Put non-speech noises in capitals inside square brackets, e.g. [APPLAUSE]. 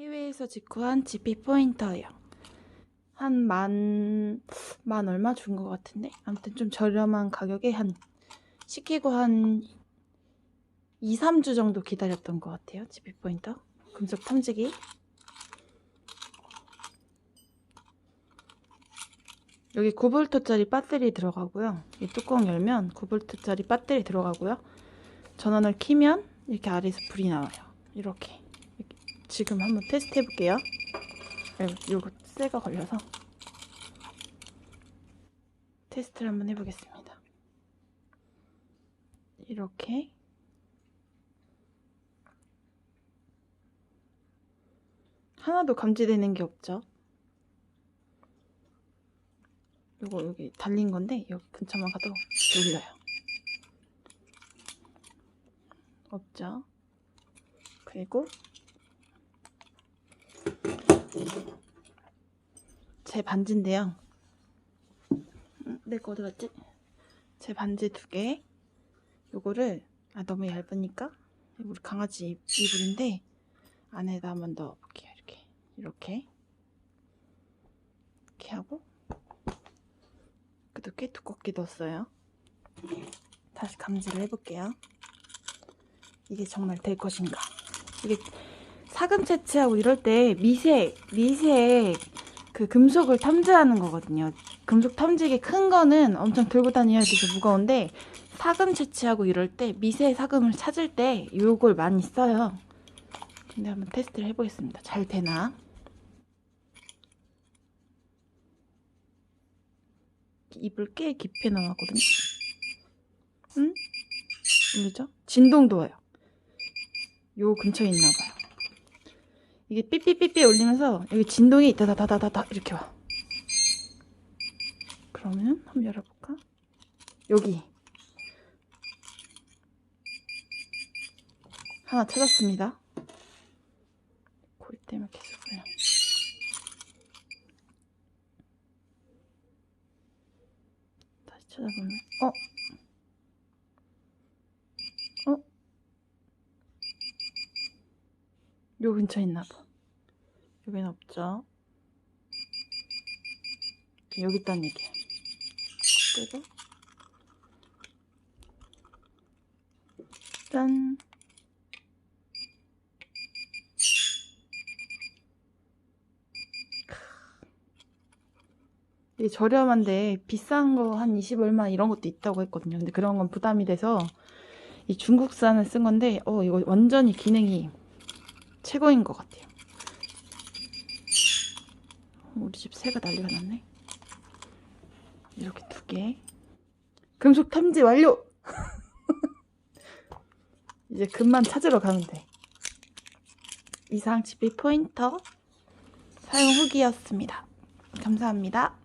해외에서 직구한 GP 포인터예요. 한 만, 만 얼마 준 것 같은데? 아무튼 좀 저렴한 가격에 한, 시키고 한 2, 3주 정도 기다렸던 것 같아요. GP 포인터. 금속 탐지기. 여기 9V짜리 배터리 들어가고요. 이 뚜껑 열면 9V짜리 배터리 들어가고요. 전원을 키면 이렇게 아래에서 불이 나와요. 이렇게. 지금 한번 테스트 해볼게요. 이거 쇠가 걸려서 테스트를 한번 해보겠습니다. 이렇게 하나도 감지되는 게 없죠. 요거 여기 달린 건데 여기 근처만 가도 눌려요. 없죠. 그리고 제 반지인데요. 음, 내거 어디 갔지? 제 반지 두 개. 요거를 아 너무 얇으니까 우리 강아지 이- 이불인데 안에다 한번 넣어볼게요. 이렇게 이렇게 이렇게 하고 그래도 꽤 두껍게 넣었어요. 다시 감지를 해볼게요. 이게 정말 될 것인가? 이게 사금 채취하고 이럴 때 미세 미세 그 금속을 탐지하는 거거든요. 금속 탐지기 큰 거는 엄청 들고 다녀야 돼서 무거운데 사금 채취하고 이럴 때 미세 사금을 찾을 때 요걸 많이 써요. 근데 한번 테스트를 해보겠습니다. 잘 되나? 입을 꽤 깊이 넣었거든요. 응? 뭐죠? 진동도 와요. 요 근처에 있나 봐요. 이게 삐삐삐삐 울리면서 여기 진동이 다다다다다다 이렇게 와. 그러면 한번 열어볼까? 여기 하나 찾았습니다. 고리 때문에 계속 그냥. 다시 찾아보면 어? 어? 요 근처에 있나 봐. 여긴 없죠. 여기 있다는 얘기야. 그리고 짠. 이게 저렴한데 비싼 거 한 20 얼마 이런 것도 있다고 했거든요. 근데 그런 건 부담이 돼서 이 중국산을 쓴 건데 어 이거 완전히 기능이 최고인 것 같아요. 우리 집 새가 난리가 났네. 이렇게 두 개. 금속 탐지 완료! [LAUGHS] 이제 금만 찾으러 가면 돼. 이상 집이 포인터 사용 후기였습니다. 감사합니다.